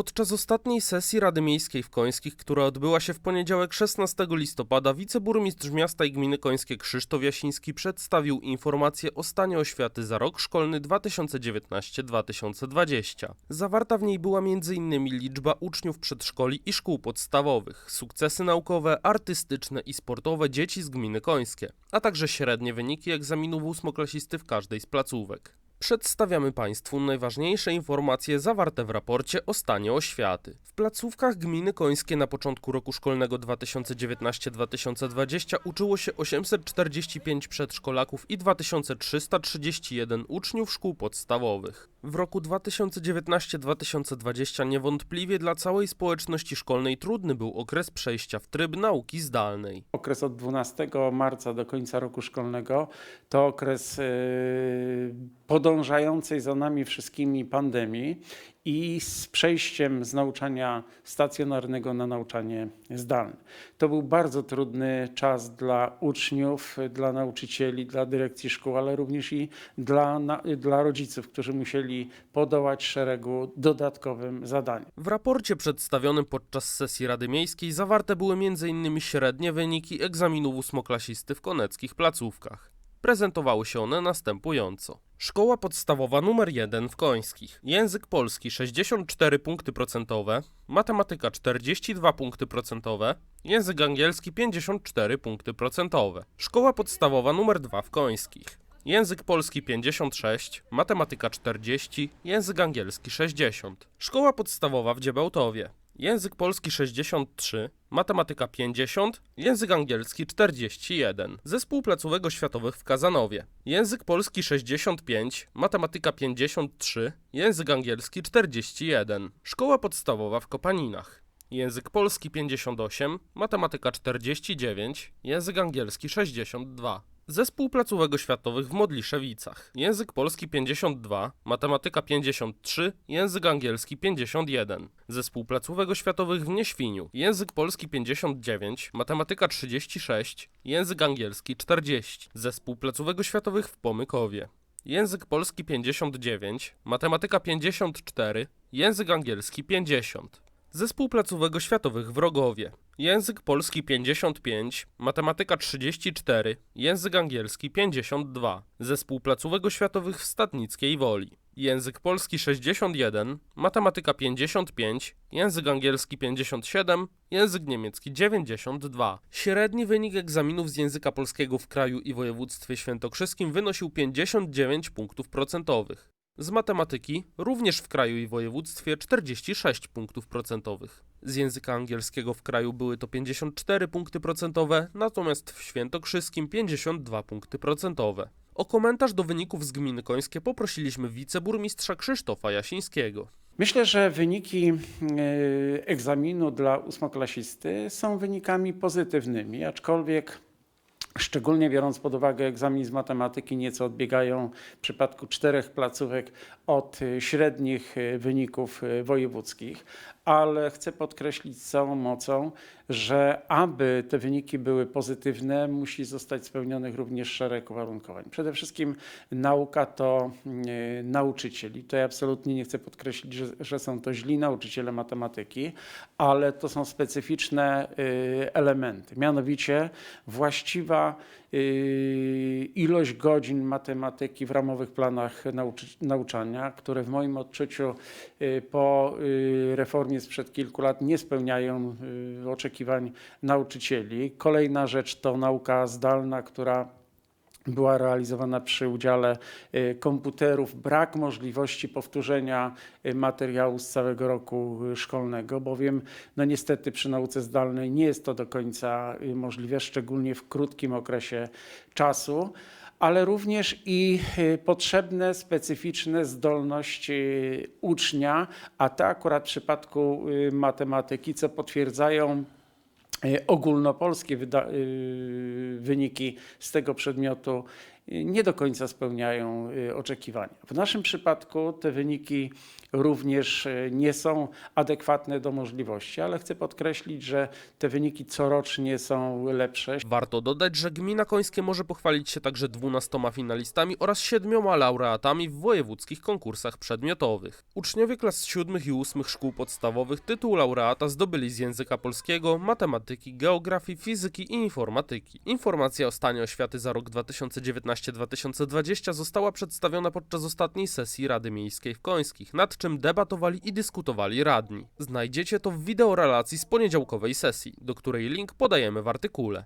Podczas ostatniej sesji Rady Miejskiej w Końskich, która odbyła się w poniedziałek 16 listopada, wiceburmistrz miasta i gminy Końskie Krzysztof Jasiński przedstawił informację o stanie oświaty za rok szkolny 2019-2020. Zawarta w niej była m.in. liczba uczniów przedszkoli i szkół podstawowych, sukcesy naukowe, artystyczne i sportowe dzieci z gminy Końskie, a także średnie wyniki egzaminów ósmoklasisty w każdej z placówek. Przedstawiamy Państwu najważniejsze informacje zawarte w raporcie o stanie oświaty. W placówkach gminy Końskie na początku roku szkolnego 2019-2020 uczyło się 845 przedszkolaków i 2331 uczniów szkół podstawowych. W roku 2019-2020 niewątpliwie dla całej społeczności szkolnej trudny był okres przejścia w tryb nauki zdalnej. Okres od 12 marca do końca roku szkolnego to okres e, podążającej za nami wszystkimi pandemii i z przejściem z nauczania stacjonarnego na nauczanie zdalne. To był bardzo trudny czas dla uczniów, dla nauczycieli, dla dyrekcji szkół, ale również i dla, na, dla rodziców, którzy musieli podołać szeregu dodatkowym zadaniom. W raporcie przedstawionym podczas sesji Rady Miejskiej zawarte były m.in. średnie wyniki egzaminów ósmoklasisty w koneckich placówkach. Prezentowały się one następująco. Szkoła podstawowa nr 1 w Końskich. Język polski 64 punkty procentowe, matematyka 42 punkty procentowe, język angielski 54 punkty procentowe. Szkoła podstawowa nr 2 w Końskich. Język polski 56, matematyka 40, język angielski 60. Szkoła podstawowa w Dziebałtowie. Język polski 63, matematyka 50, język angielski 41. Zespół placówek oświatowych w Kazanowie. Język polski 65, matematyka 53, język angielski 41. Szkoła podstawowa w Kopaninach. Język polski 58, matematyka 49, język angielski 62. Zespół placówek oświatowych w Modliszewicach. Język polski 52, matematyka 53, język angielski 51. Zespół placówek oświatowych w Nieświniu. Język polski 59, matematyka 36, język angielski 40. Zespół placówek oświatowych w Pomykowie. Język polski 59, matematyka 54, język angielski 50. Zespół placówek oświatowych w Rogowie. Język polski 55, matematyka 34, język angielski 52. Zespół placówek oświatowych w Statnickiej Woli. Język polski 61, matematyka 55, język angielski 57, język niemiecki 92. Średni wynik egzaminów z języka polskiego w kraju i województwie świętokrzyskim wynosił 59 punktów procentowych. Z matematyki również w kraju i województwie 46 punktów procentowych. Z języka angielskiego w kraju były to 54 punkty procentowe, natomiast w świętokrzyskim 52 punkty procentowe. O komentarz do wyników z gminy Końskie poprosiliśmy wiceburmistrza Krzysztofa Jasińskiego. Myślę, że wyniki e, egzaminu dla ósmoklasisty są wynikami pozytywnymi, aczkolwiek Szczególnie biorąc pod uwagę egzamin z matematyki, nieco odbiegają w przypadku czterech placówek od y, średnich y, wyników y, wojewódzkich, ale chcę podkreślić z całą mocą, że aby te wyniki były pozytywne, musi zostać spełnionych również szereg uwarunkowań. Przede wszystkim nauka to nauczycieli. Tutaj absolutnie nie chcę podkreślić, że, że są to źli nauczyciele matematyki, ale to są specyficzne elementy. Mianowicie właściwa y, ilość godzin matematyki w ramowych planach nauczania, które w moim odczuciu y, po y, reformie sprzed kilku lat nie spełniają oczekiwań nauczycieli. Kolejna rzecz to nauka zdalna, która była realizowana przy udziale y, komputerów, brak możliwości powtórzenia y, materiału z całego roku y, szkolnego, bowiem no niestety przy nauce zdalnej nie jest to do końca możliwe, szczególnie w krótkim okresie czasu ale również i potrzebne specyficzne zdolności ucznia, a to akurat w przypadku matematyki, co potwierdzają ogólnopolskie wyda- y, wyniki z tego przedmiotu nie do końca spełniają y, oczekiwania. W naszym przypadku te wyniki również y, nie są adekwatne do możliwości, ale chcę podkreślić, że te wyniki corocznie są lepsze. Warto dodać, że gmina Końskie może pochwalić się także 12 finalistami oraz 7 laureatami w wojewódzkich konkursach przedmiotowych. Uczniowie klas 7 i 8 szkół podstawowych tytuł laureata zdobyli z języka polskiego, matematyki, geografii, fizyki i informatyki. Informacja o stanie oświaty za rok 2019-2020 została przedstawiona podczas ostatniej sesji Rady Miejskiej w Końskich, nad czym debatowali i dyskutowali radni. Znajdziecie to w wideorelacji z poniedziałkowej sesji, do której link podajemy w artykule.